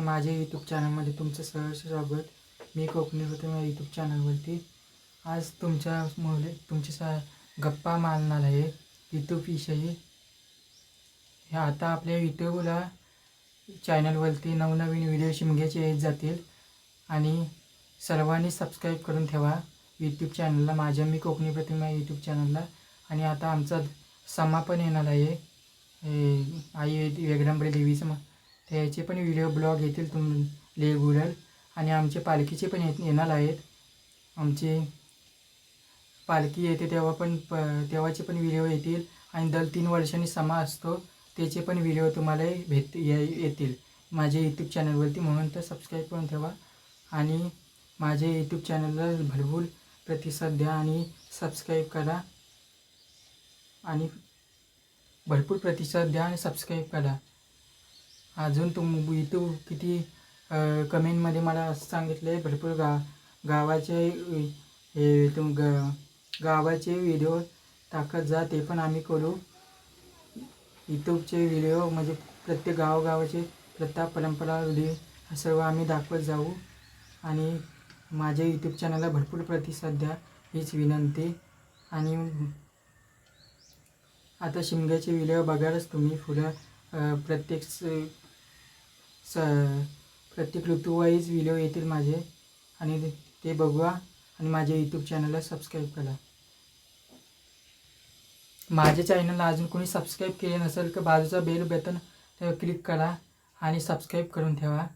नमस्कार माझ्या यूट्यूब चॅनलमध्ये तुमचं सहर्ष स्वागत. मी कोकणी होते माझ्या यूट्यूब चॅनलवरती आज तुमच्या मुले तुमच्या सा गप्पा मारणार आहे. यूट्यूबविषयी हे आता आपल्या यूट्यूबला चॅनलवरती नवनवीन व्हिडिओ शिमग्याचे येत जातील. आणि सर्वांनी सबस्क्राईब करून ठेवा. यूट्यूब चॅनलला माझ्या मी कोकणी प्रतिमा यूट्यूब चॅनलला आणि आता आमचा समापन येणार आहे. आई वेगळांबरे देवीचं याचे पण व्हिडिओ ब्लॉग येतील तुम रेग्युलर आणि आमचे पालखीचे पण येत येणार आहेत. आमचे पालखी येते तेव्हा पण प तेव्हाचे पण व्हिडिओ येतील. आणि दर तीन वर्षांनी समा असतो. त्याचे पण व्हिडिओ तुम्हाला भेट ये येतील. माझ्या यूट्यूब चॅनलवरती म्हणून तर सबस्क्राईब करून ठेवा. आणि माझ्या यूट्यूब चॅनलला भरपूर प्रतिसाद द्या आणि सबस्क्राईब करा. आणि भरपूर प्रतिसाद द्या आणि सबस्क्राईब करा. अजून तुम यूट्यूब किती कमेंटमध्ये मला असं सांगितलं आहे भरपूर गा गावाचे हे तुम ग गावाचे व्हिडिओ टाकत जा ते पण आम्ही करू. यूट्यूबचे व्हिडिओ म्हणजे प्रत्येक गावगावाचे प्रथा परंपरा व्हिडिओ सर्व आम्ही दाखवत जाऊ. आणि माझ्या यूट्यूब चॅनलला भरपूर प्रतिसाद द्या हीच विनंती. आणि आता शिमग्याचे व्हिडिओ बघालच तुम्ही पुढं. प्रत्येक स प्रत्येक ऋतूवाईज व्हिडिओ येतील माझे. आणि ते बघवा आणि माझ्या यूट्यूब चॅनलला सबस्क्राईब करा. माझ्या चॅनलला अजून कोणी सबस्क्राईब केले नसेल तर बाजूचा बेल बटन क्लिक करा आणि सबस्क्राईब करून ठेवा.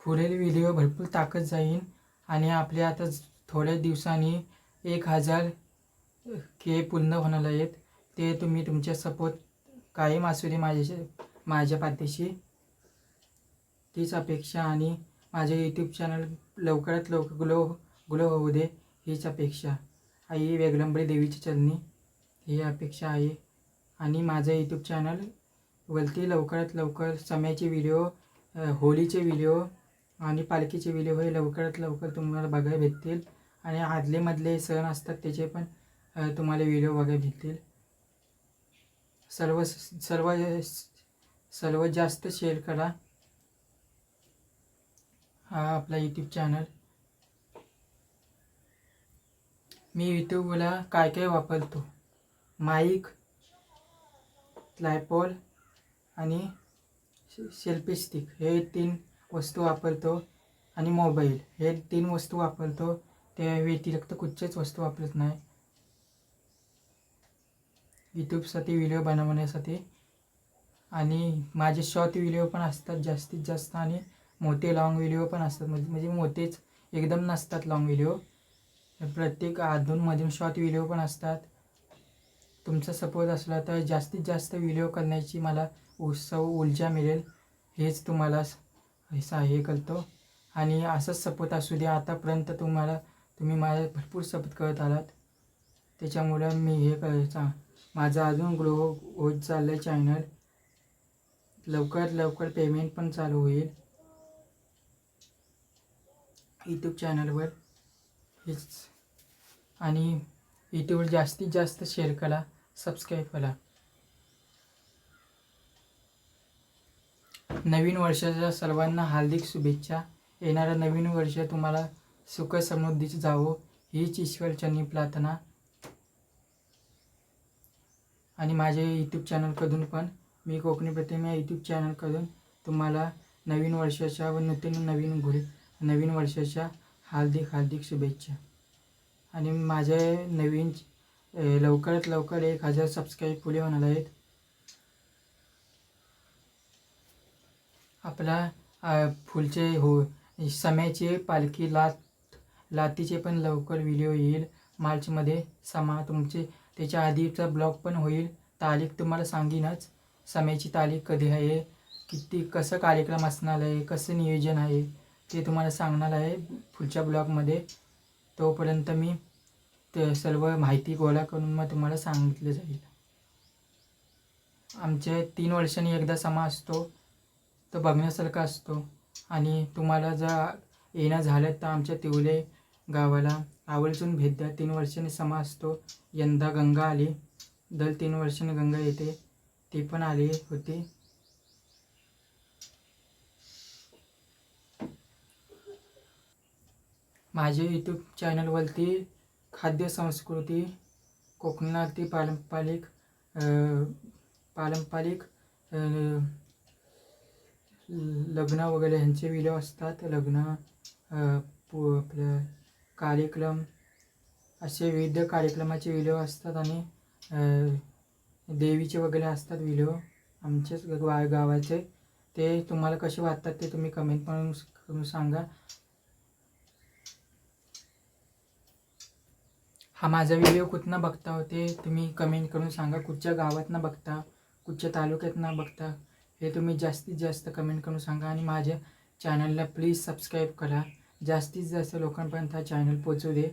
पुढील व्हिडिओ भरपूर टाकत जाईन आणि आपले आता थोड्या दिवसांनी एक हजार के पूर्ण होणार आहेत. ते तुम्ही तुमच्या सपोर्ट कायम असू दे माझ्या माझ्या पाठीशी. तीच अपेक्षा आणि माझे यूट्यूब चॅनल लवकरात लवकर ग्लो ग्लो होऊ दे हीच अपेक्षा. आई वेगळंबरी देवीची चलनी ही अपेक्षा आहे. आणि माझं यूट्यूब चॅनल वरती लवकरात लवकर समयाचे व्हिडिओ होळीचे व्हिडिओ आणि पालखीचे व्हिडिओ हे लवकरात लवकर तुम्हाला बघायला भेटतील. आणि आदलेमधले सण असतात त्याचे पण तुम्हाला व्हिडिओ बघायला भेटतील. सर्व सर्व सर्व जास्त शेअर करा. हा आपला यूट्यूब चॅनल मी यूट्यूबला काय काय वापरतो? माईक लायपॉल आणि सेल्फी स्टिक हे तीन वस्तू वापरतो आणि मोबाईल हे तीन वस्तू वापरतो. त्या व्यतिरिक्त कुठच्याच वस्तू वापरत नाही. यूट्यूबसाठी व्हिडिओ बनवण्यासाठी आणि माझे शॉर्ट व्हिडिओ पण असतात जास्तीत जास्त आणि मोठे लॉंग व्हिडिओ पण असतात. म्हणजे, म्हणजे मोठेच एकदम नसतात लॉंग व्हिडिओ प्रत्येक अधूनमधून शॉर्ट व्हिडिओ पण असतात. तुमचा सपोर्ट असला तर जास्तीत जास्त व्हिडिओ करण्याची मला उत्सव ऊर्जा मिळेल. हेच तुम्हाला हे सा हे करतो. आणि असंच सपोर्ट असू द्या आतापर्यंत तुम्हाला तुम्ही माझ्या भरपूर सपोर्ट करत आलात. त्याच्यामुळं मी हे करायचा माझं अजून ग्रो होत चाललं आहे चॅनल लवकरात लवकर पेमेंट पण चालू होईल. यूट्यूब चॅनलवर हेच. आणि यूट्यूबवर जास्तीत जास्त शेअर करा सबस्क्राईब करा. नवीन वर्षाच्या सर्वांना हार्दिक शुभेच्छा. येणारं नवीन वर्ष तुम्हाला सुख समृद्धीचं जावो हीच ईश्वरचरणी प्रार्थना. आणि माझ्या यूट्यूब चॅनलकडून पण मी कोकणी प्रतिमा यूट्यूब चॅनलकडून तुम्हाला नवीन वर्षाच्या व नूतन नवीन गुढी नवीन वर्षाच्या हार्दिक हार्दिक शुभेच्छा. आणि माझे नवीन लवकरात लवकर एक हजार सबस्क्राईब पुढे होणार आहेत. आपला फुलचे हो समयाचे पालखी लात लातीचे पण लवकर व्हिडिओ येईल. मार्चमध्ये समा तुमचे त्याच्या आधीचा ब्लॉग पण होईल. तारीख तुम्हाला सांगीनच. समयाची तारीख कधी आहे? किती कसं कार्यक्रम असणार आहे? कसं नियोजन आहे? ते तुम्हाला सांगणार आहे पुढच्या ब्लॉगमध्ये तोपर्यंत मी ते सर्व माहिती गोळा करून मग तुम्हाला सांगितलं जाईल. आमचे तीन वर्षांनी एकदा समा असतो तो बघण्यासारखा असतो. आणि तुम्हाला जर येणं झालं तर आमच्या तिवले गावाला आवर्जून भेट द्या. तीन वर्षांनी समा असतो यंदा गंगा आली. दर तीन वर्षांनी गंगा येते. ती पण आली होती. माझे यूट्यूब चॅनलवरती खाद्य संस्कृती कोकणातील पारंपरिक पारंपरिक लग्न वगैरे ह्यांचे व्हिडिओ असतात. लग्न पु कार्यक्रम असे विविध कार्यक्रमाचे व्हिडिओ असतात आणि देवीचे वगैरे असतात व्हिडिओ आमच्याच गावाचे. ते तुम्हाला कसे वाटतात ते तुम्ही कमेंट पण करून सांगा. हा माझा व्हिडिओ कुठनं बघता होते तुम्ही कमेंट करून सांगा. कुठच्या गावातनं बघता कुठच्या तालुक्यातनं बघता हे तुम्ही जास्तीत जास्त कमेंट करून सांगा. आणि माझ्या चॅनलला प्लीज सबस्क्राईब करा. जास्तीत जास्त लोकांपर्यंत हा चॅनल पोचू दे.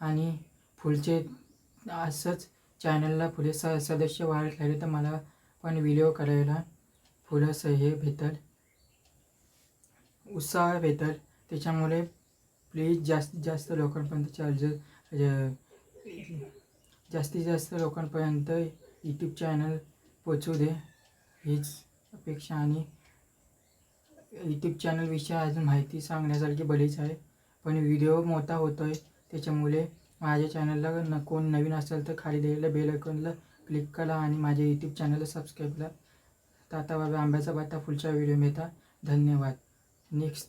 आणि पुढचे असंच चॅनलला पुढे स सदस्य वाढत राहिले तर मला पण व्हिडिओ करायला पुढं स हे भेटल. उत्साह भेटल. त्याच्यामुळे प्लीज जास्तीत जास्त लोकांपर्यंत चार्ज जास्तीत जास्त लोकांपर्यंत यूट्यूब चॅनल पोचू दे. हीच अपेक्षा आणि यूट्यूब चॅनलविषयी अजून माहिती सांगण्यासारखी बरीच आहे. पण व्हिडिओ मोठा होतो आहे त्याच्यामुळे माझ्या चॅनलला न कोण नवीन असेल तर खाली दिलेल्या बेल आयकॉनला क्लिक करा आणि माझ्या यूट्यूब चॅनलला सबस्क्राईब करा. तर आता बाबा आंब्याचा बाता पुढच्या व्हिडिओ मिळता धन्यवाद. नेक्स्ट